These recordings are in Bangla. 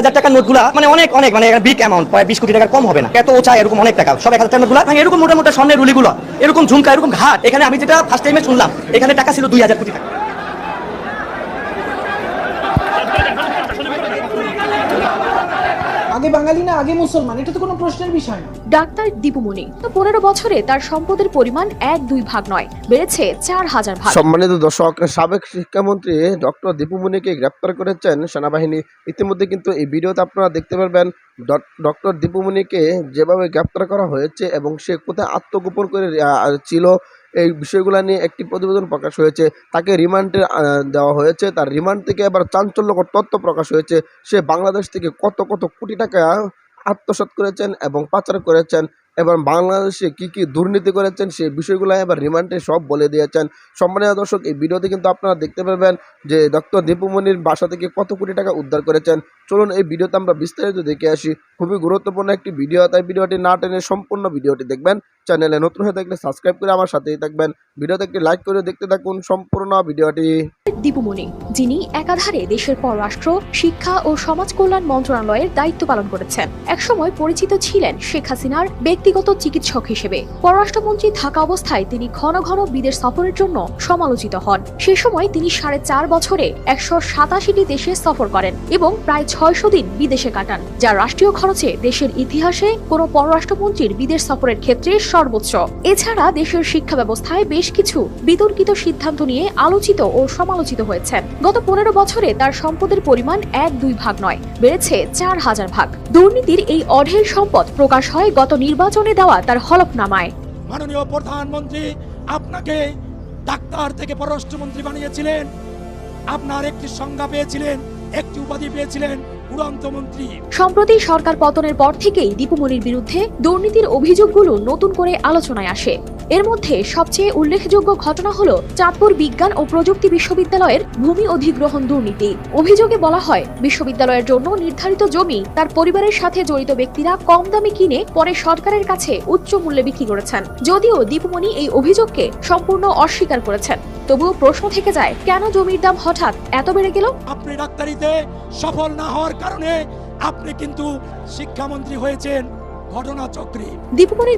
হাজার টাকার নোটগুলা মানে অনেক অনেক মানে বিগ অ্যামাউন্ট প্রায় বিশ কোটি টাকার কম হবে না। এত চায় এরকম অনেক টাকা। সব এক হাজার টাকার নোটগুলা মানে এরকম মোটা মোটা স্বর্ণের রুলিগুলো, এরকম ঝুমকা, এরকম ঘাট। এখানে আমি যেটা ফার্স্ট টাইমে শুনলাম, এখানে টাকা ছিল দুই হাজার কোটি টাকা। আগে বাঙালি না আগে মুসলমান? এটা তো কোনো প্রশ্নের বিষয় না। ডাক্তার দীপুমণি তো পনেরো বছরে তার সম্পদের পরিমাণ এক দুই ভাগ নয় বেড়েছে চার হাজার ভাগ। সম্মানিত দর্শক সাবেক শিক্ষামন্ত্রী ডক্টর দীপুমণিকে গ্রেপ্তার করেছেন সেনাবাহিনী। ইতিমধ্যে কিন্তু এই ভিডিওতে আপনারা দেখতে পারবেন ডক- ডক্টর দীপুমণিকে যেভাবে গ্রেপ্তার করা হয়েছে এবং সে কোথায় আত্মগোপন করে ছিল এই বিষয়গুলো নিয়ে একটি প্রতিবেদন প্রকাশ হয়েছে। তাকে রিমান্ডে দেওয়া হয়েছে। তার রিমান্ড থেকে এবার চাঞ্চল্যকর তথ্য প্রকাশ হয়েছে। সে বাংলাদেশ থেকে কত কত কোটি টাকা আত্মসাৎ করেছেন এবং পাচার করেছেন, এবং বাংলাদেশে কি কি দুর্নীতি করেছেন সেই বিষয়গুলো এবার রিমান্ডে সব বলে দিয়েছেন। সম্মানীয় দর্শক, এই ভিডিওতে কিন্তু আপনারা দেখতে পারবেন যে ডক্টর দীপুমণির বাসা থেকে কত কোটি টাকা উদ্ধার করেছেন চলুন এই ভিডিওতে আমরা বিস্তারিত দেখে আসি। খুবই গুরুত্বপূর্ণ একটি ভিডিও, তাই ভিডিওটি না টেনে সম্পূর্ণ ভিডিওটি দেখবেন। চ্যানেলে নতুন হয়ে থাকলে সাবস্ক্রাইব করে আমার সাথেই থাকবেন। ভিডিওতে একটি লাইক করে দেখতে থাকুন সম্পূর্ণ ভিডিওটি। দীপুমণি যিনি একাধারে দেশের পররাষ্ট্র, শিক্ষা ও সমাজ কল্যাণ মন্ত্রণালয়ের দায়িত্ব পালন করেছেন। একসময় পরিচিত ছিলেন শেখ হাসিনার ব্যক্তিগত চিকিৎসক হিসেবে। পররাষ্ট্রমন্ত্রী থাকা অবস্থায় তিনি ঘন ঘন বিদেশ সফরের জন্য সমালোচিত হন। সে সময় তিনি সাড়ে চার বছরে একশো সাতাশিটি দেশে সফর করেন এবং প্রায় ছয়শো দিন বিদেশে কাটান, যা রাষ্ট্রীয় খরচে দেশের ইতিহাসে কোনো পররাষ্ট্রমন্ত্রীর বিদেশ সফরের ক্ষেত্রে সর্বোচ্চ। এছাড়া দেশের শিক্ষা ব্যবস্থায় বেশ কিছু বিতর্কিত সিদ্ধান্ত নিয়ে আলোচিত ও সমালোচিত হয়েছেন গত পনেরো বছরে তার সম্পদের পরিমাণ এক দুই ভাগ নয়, বেড়েছে চার হাজার ভাগ। দুর্নীতির এই অঢেল সম্পদ প্রকাশ হয় গত নির্বাচনে দেওয়া তার হলফনামায়। মাননীয় প্রধানমন্ত্রী, আপনাকে ডাক্তার থেকে পররাষ্ট্রমন্ত্রী বানিয়েছিলেন। আপনার একটি সংজ্ঞা পেয়েছিলেন একটি উপাধি পেয়েছিলেন সম্প্রতি সরকার পতনের পর থেকেই দীপুমণির বিরুদ্ধে দুর্নীতির অভিযোগগুলো নতুন করে আলোচনায় আসে। এর মধ্যে সবচেয়ে উল্লেখযোগ্য ঘটনা হলো চাঁদপুর বিজ্ঞান ও প্রযুক্তি বিশ্ববিদ্যালয়ের ভূমি অধিগ্রহণ দুর্নীতি। অভিযোগে বলা হয়, বিশ্ববিদ্যালয়ের জন্য নির্ধারিত জমি তার পরিবারের সাথে জড়িত ব্যক্তিরা কম দামে কিনে পরে সরকারের কাছে উচ্চ মূল্যে বিক্রি করেছেন। যদিও দীপমণি এই অভিযোগকে সম্পূর্ণ অস্বীকার করেছেন। তবুও প্রশ্ন থেকে যায়, কেন জমির দাম হঠাৎ এত বেড়ে গেল? আপনি ডাক্তারিতে সফল না হওয়ার কারণে আপনি কিন্তু শিক্ষামন্ত্রী হয়েছেন। ঘটনা চক্রে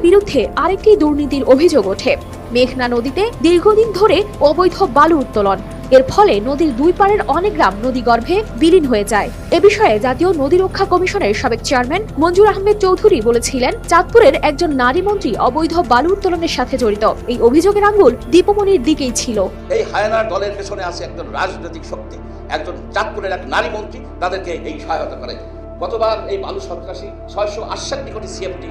বিরুদ্ধে আরেকটি দুর্নীতির অভিযোগ ওঠে। মেঘনা নদীতে দীর্ঘদিন ধরে অবৈধ বালু উত্তোলন। এর ফলে নদীর দুই পাড়ের অনেক গ্রাম নদীগর্ভে বিলীন হয়ে যায়। এ বিষয়ে জাতীয় নদী রক্ষা কমিশনের সাবেক চেয়ারম্যান মঞ্জুর আহমেদ চৌধুরী বলেছিলেন চাঁদপুরের একজন নারী মন্ত্রী অবৈধ বালু উত্তোলনের সাথে জড়িত। এই অভিযোগের আঙ্গুল দীপমণির দিকেই ছিল। এই হায়নার দলের পেছনে আছে একজন রাজনৈতিক শক্তি একজন চাঁদপুরের এক নারী মন্ত্রী তাদেরকে এই সহায়তা করে গতবার এই বালু সন্ত্রাসী ছয়শো আটষট্টি কোটি সিএফটি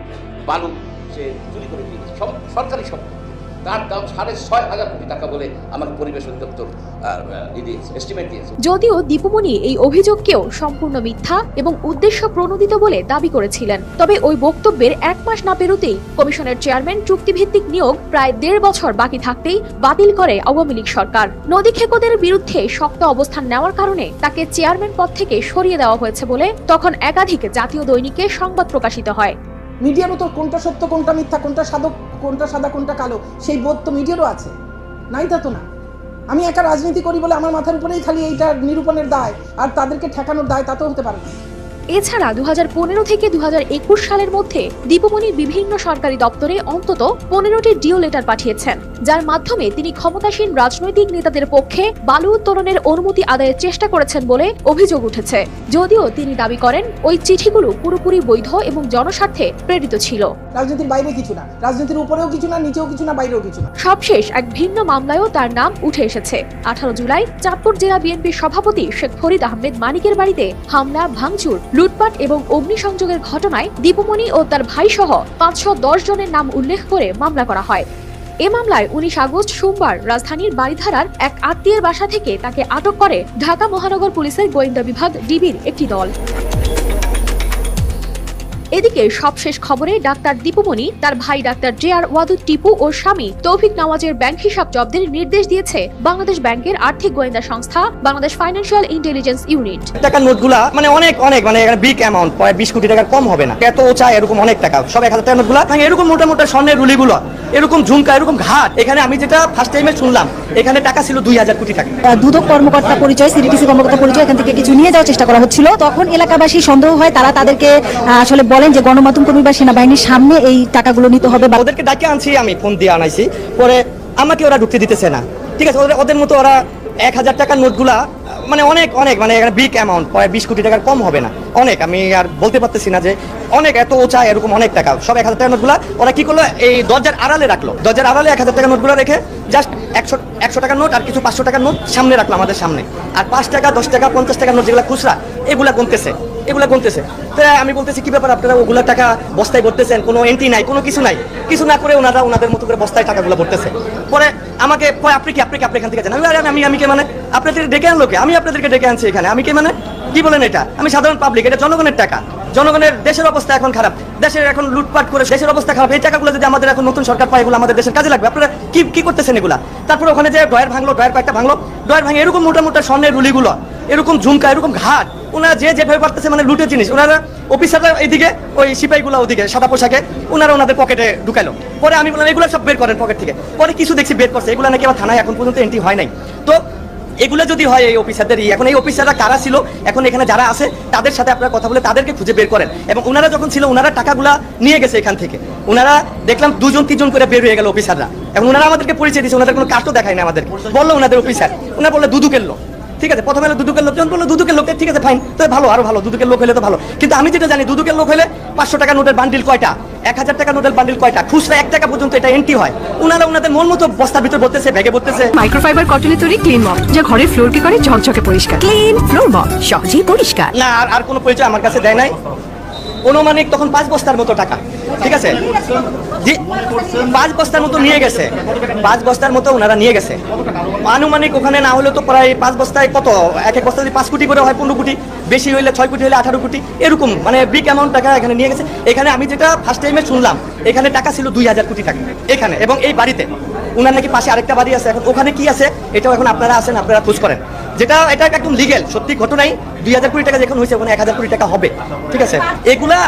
বালু সে চুরি করে দিয়েছে। সরকারি সম্পত্তি তার দাম সাড়ে ছয় হাজার কোটি টাকা বলে আমাকে পরিবেশ অধিদপ্তর এস্টিমেট দিয়েছে। যদিও দীপুমণি এই অভিযোগকেও সম্পূর্ণ মিথ্যা এবং উদ্দেশ্য প্রণোদিত বলে দাবি করেছিলেন। তবে ওই বক্তব্যের এক মাস না পেরোতেই কমিশনের চেয়ারম্যান চুক্তিভিত্তিক নিয়োগ প্রায় দেড় বছর বাকি থাকতেই বাতিল করে আওয়ামী লীগ সরকার। নদী খেকোদের বিরুদ্ধে শক্ত অবস্থান নেওয়ার কারণে তাকে চেয়ারম্যান পদ থেকে সরিয়ে দেওয়া হয়েছে বলে তখন একাধিক জাতীয় দৈনিকে সংবাদ প্রকাশিত হয়। মিডিয়ারও তো কোনটা সত্য কোনটা মিথ্যা কোনটা সাদক কোনটা সাদা, কোনটা কালো, সেই বোধ তো মিডিয়ারও আছে। নাই তা তো না। আমি একা রাজনীতি করি বলে আমার মাথার উপরেই খালি এইটা নিরূপণের দায়, আর তাদেরকে ঠেকানোর দায় তা তো হতে পারে না। এছাড়া দু হাজার পনেরো থেকে দু হাজার একুশ সালের মধ্যে দীপমণির বিভিন্ন সরকারি দপ্তরে অন্তত পনেরোটি ডিও লেটার পাঠিয়েছেন যার মাধ্যমে তিনি ক্ষমতাসীন রাজনৈতিক নেতাদের পক্ষে বালু উত্তোলনের অনুমতি আদায়ের চেষ্টা করেছেন বলে অভিযোগ উঠেছে। যদিও তিনি দাবি করেন ওই চিঠিগুলো পুরোপুরি বৈধ এবং জনস্বার্থে প্রেরিত ছিল। রাজনীতির বাইরে কিছু না। রাজনীতির উপরেও কিছু না নিচেও কিছু না বাইরেও কিছু না। সবশেষ এক ভিন্ন মামলায়ও তার নাম উঠে এসেছে। আঠারো জুলাই চাঁদপুর জেলা বিএনপির সভাপতি শেখ ফরিদ আহমেদ মানিকের বাড়িতে হামলা ভাঙচুর লুটপাট এবং অগ্নিসংযোগের ঘটনায় দীপুমণি ও তার ভাই সহ পাঁচশো দশ জনের নাম উল্লেখ করে মামলা করা হয়। এ মামলায় উনিশ আগস্ট সোমবার রাজধানীর বাড়িধারার এক আত্মীয়ের বাসা থেকে তাকে আটক করে ঢাকা মহানগর পুলিশের গোয়েন্দা বিভাগ ডিবির একটি দল। এদিকে সবশেষ খবরে ডাক্তার দীপুমণি তার ভাই doctor J R Wadud Tipu ও স্বামী তৌফিক নওয়াজের ব্যাংক হিসাব জব্দের নির্দেশ দিয়েছে বাংলাদেশ ব্যাংকের আর্থিক গোয়েন্দা সংস্থা বাংলাদেশ ফাইন্যান্সিয়াল ইন্টেলিজেন্স ইউনিট। টাকার নোটগুলা মানে অনেক অনেক মানে বিগ অ্যামাউন্ট প্রায় বিশ কোটি টাকার কম হবে না। এত ওচা এরকম অনেক টাকা সব এক হাজার টাকার নোটগুলা। মানে এরকম মোটা মোটা স্বর্ণের রুলিগুলো এরকম ঝুমকা এরকম ঘাট এখানে আমি যেটা ফার্স্ট টাইমে শুনলাম এখানে টাকা ছিল দুই হাজার কোটি টাকা। দুদক কর্মকর্তা পরিচয় সিডিটিসি কর্মকর্তা পরিচয় এখান থেকে কিছু নিয়ে যাওয়ার চেষ্টা করা হচ্ছিল। তখন এলাকাবাসী সন্দেহ হয় তারা তাদেরকে আসলে বলেন যে গণমাধ্যম কর্মী বা সেনাবাহিনীর সামনে এই টাকাগুলো নিতে হবে বা ওদেরকে ডাকে আনছি, আমি ফোন দিয়ে আনাইছি। পরে আমাকে ওরা ঢুকতে দিতেছে না। ঠিক আছে, ওদের ওদের মতো ওরা এক হাজার টাকার নোটগুলা মানে অনেক অনেক মানে বিগ অ্যামাউন্ট বিশ কোটি টাকার কম হবে না। অনেক, আমি আর বলতে পারতেছি না যে অনেক এত ওচা এরকম অনেক টাকা। সব এক হাজার টাকার নোটগুলা। ওরা কি করল? এই দরজার আড়ালে রাখল। দরজার আড়ালে এক হাজার টাকার নোটগুলো রেখে জাস্ট একশো একশো টাকার নোট আর কিছু পাঁচশো টাকার নোট সামনে রাখল আমাদের সামনে। আর পাঁচ টাকা, দশ টাকা, পঞ্চাশ টাকার নোট যেগুলো খুচরা, এগুলা গুনতেছে। এগুলা গুনতেছে। তো আমি বলতেছি, কি ব্যাপার আপনারা ওগুলা টাকা বস্তায় ভরতেছেন? কোনো এন্ট্রি নাই, কোনো কিছু নাই। কিছু না করে ওনারা ওনাদের মতো করে বস্তায় টাকাগুলো ভরতেছে। পরে আমাকে আপনি কি আপনি কি, আপনি এখান থেকে আরে আমি আমি কে মানে? আপনাদের ডেকে আনলো কে? আমি আপনাদেরকে ডেকে আনছি এখানে। আমি কে মানে? কি বলেন এটা? আমি সাধারণ পাবলিক এটা জনগণের টাকা। জনগণের দেশের অবস্থা এখন খারাপ। দেশের এখন লুটপাট করে দেশের অবস্থা খারাপ। এই টাকাগুলো যদি আমাদের এখন নতুন সরকার পায়, এগুলো আমাদের দেশের কাজে লাগবে। আপনারা কি কি করতেছেন এগুলা? তারপরে ওখানে যে ডয়ার ভাঙলো ডয়ার কয়েকটা ভাঙলো ডয়ার ভাঙে এরকম মোটা মোটা স্বর্ণের রুলিগুলো, এরকম ঝুমকা, এরকম ঘাট, ওনারা যে যেভাবে পারতেছে মানে লুটের জিনিস, ওনারা অফিসাররা এইদিকে, ওই সিপাহীগুলো ওদিকে, সাদা পোশাকে, ওনারা ওনাদের পকেটে ঢুকালো। পরে আমি বললাম, এগুলো সব বের করেন পকেট থেকে। পরে কিছু দেখছি বের করছে। এগুলো নাকি আমার থানায় এখন পর্যন্ত এন্ট্রি হয় নাই। তো এগুলো যদি হয় এই অফিসারদের এখন এই অফিসাররা কারা ছিল, এখন এখানে যারা আছে, তাদের সাথে আপনারা কথা বলে তাদেরকে খুঁজে বের করেন। এবং ওনারা যখন ছিল ওনারা টাকাগুলা নিয়ে গেছে এখান থেকে। ওনারা দেখলাম দুজন, তিনজন করে বের হয়ে গেল অফিসাররা এখন ওনারা আমাদেরকে পরিচয় দিয়েছে ওনাদের কোনো কাজও দেখায় না আমাদের বলল ওনাদের অফিসার ওনারা বলল, দুদুকের লোক। ঠিক আছে প্রথমে হলো দুদুকের লোকজন বলল দুদুকের লোক ঠিক আছে ফাইন তো ভালো আরও ভালো দুদুকের লোক হলে তো ভালো। কিন্তু আমি যেটা জানি দুদুকের লোক হলে পাঁচশো টাকা নোটের বান্ডিল কয়টা? এক হাজার টাকা নোটের বান্ডিল কয়টা? খুচরা এক টাকা পর্যন্ত এটা এন্ট্রি হয়। ওনারা ওনাদের মন মতো বস্তার ভিতর বলতেছে ব্যাগে বলতেছে মাইক্রোফাইবার কটনে তৈরি ক্লিন মপ যা ঘরের ফ্লোরকে করে ঝকঝকে পরিষ্কার। ক্লিন ফ্লোর মপ সহজেই পরিষ্কার। না আর আর কোনো পরিচয় আমার কাছে দেয় নাই। অনুমানিক তখন পাঁচ বস্তার মতো টাকা, ঠিক আছে? জি, পাঁচ বস্তার মতো নিয়ে গেছে। পাঁচ বস্তার মতো ওনারা নিয়ে গেছে। আনুমানিক ওখানে না হলে তো প্রায় পাঁচ বস্তায় কত? এক এক বস্তা যদি পাঁচ কোটি করে হয়, পনেরো কোটি। বেশি হইলে ছয় কোটি হলে আঠারো কোটি। এরকম মানে বিগ অ্যামাউন্ট টাকা এখানে নিয়ে গেছে। এখানে আমি যেটা ফার্স্ট টাইমে শুনলাম, এখানে টাকা ছিল দুই হাজার কোটি টাকা। এখানে, এবং এই বাড়িতে। ওনার নাকি পাশে আরেকটা বাড়ি আছে। এখন ওখানে কি আছে? এটাও এখন আপনারা আছেন আপনারা খোঁজ করেন। যেটা, এটা একদম লিগেল সত্যি ঘটনাই। দুই হাজার কোটি টাকা যখন হয়েছে, ওখানে এক হাজার কোটি টাকা হবে। ঠিক আছে? এগুলা,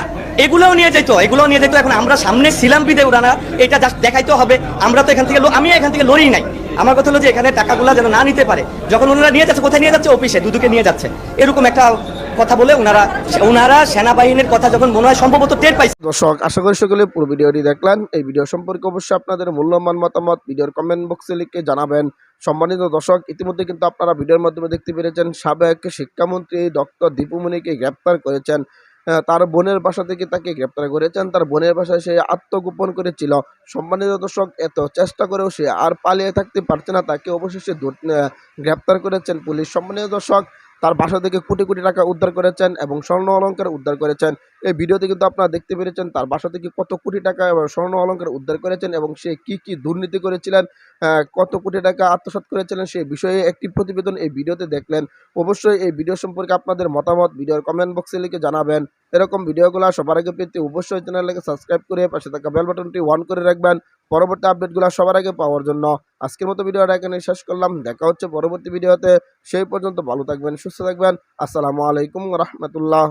এগুলোও নিয়ে যাইতো, এগুলোও নিয়ে যাইতো। এখন আমরা সামনে ছিলাম বিদে ওরানা এটা জাস্ট দেখাইতে হবে। আমরা তো এখান থেকে আমি এখান থেকে লড়ি নাই। আমার কথা হলো যে এখানে টাকাগুলো যেন না নিতে পারে। যখন ওনারা নিয়ে যাচ্ছে, কোথায় নিয়ে যাচ্ছে? অফিসে, দুদুকে নিয়ে যাচ্ছে। এরকম একটা কথা বলে ওনারা ওনারা সেনাবাহিনীর কথা যখন মনে হয় সম্ভবত টের পাইছে। দর্শক, আশা করি সকলে পুরো ভিডিওটি দেখলেন। এই ভিডিও সম্পর্কে অবশ্যই আপনাদের মূল্যবান মতামত ভিডিওর কমেন্ট বক্সে লিখে জানাবেন। সম্মানিত দর্শক, ইতিমধ্যে কিন্তু আপনারা ভিডিওর মাধ্যমে দেখতে পেরেছেন, সাবেক শিক্ষামন্ত্রী ডক্টর দীপুমণিকে গ্রেপ্তার করেছেন। তার বোনের বাসা থেকে তাকে গ্রেপ্তার করেছেন। তার বোনের বাসায় সে আত্মগোপন করেছিল। সম্মানিত দর্শক, এত চেষ্টা করেও সে আর পালিয়ে থাকতে পারছে না। তাকে অবশেষে গ্রেপ্তার করেছেন পুলিশ। সম্মানিত দর্শক তার বাসা থেকে কোটি কোটি টাকা উদ্ধার করেছেন এবং স্বর্ণ অলঙ্কার উদ্ধার করেছেন। এই ভিডিওতে কিন্তু আপনারা দেখতে পেরেছেন তার বাসা থেকে কত কোটি টাকা এবং স্বর্ণ অলঙ্কার উদ্ধার করেছেন এবং সে কি কি দুর্নীতি করেছিলেন কত কোটি টাকা আত্মসাত করেছিলেন সেই বিষয়ে একটি প্রতিবেদন এই ভিডিওতে দেখলেন। অবশ্যই এই ভিডিও সম্পর্কে আপনাদের মতামত ভিডিওর কমেন্ট বক্সে লিখে জানাবেন। এরকম ভিডিওগুলো সবার আগে পেতে অবশ্যই চ্যানেলটাকে সাবস্ক্রাইব করে পাশে থাকা বেল বাটনটি অন করে রাখবেন। পরবর্তী আপডেটগুলো সবার আগে পাওয়ার জন্য। আজকের মতো ভিডিওটা এখানে শেষ করলাম। দেখা হচ্ছে পরবর্তী ভিডিওতে। সেই পর্যন্ত ভালো থাকবেন, সুস্থ থাকবেন। আসসালামু আলাইকুম রহমতুল্লাহ।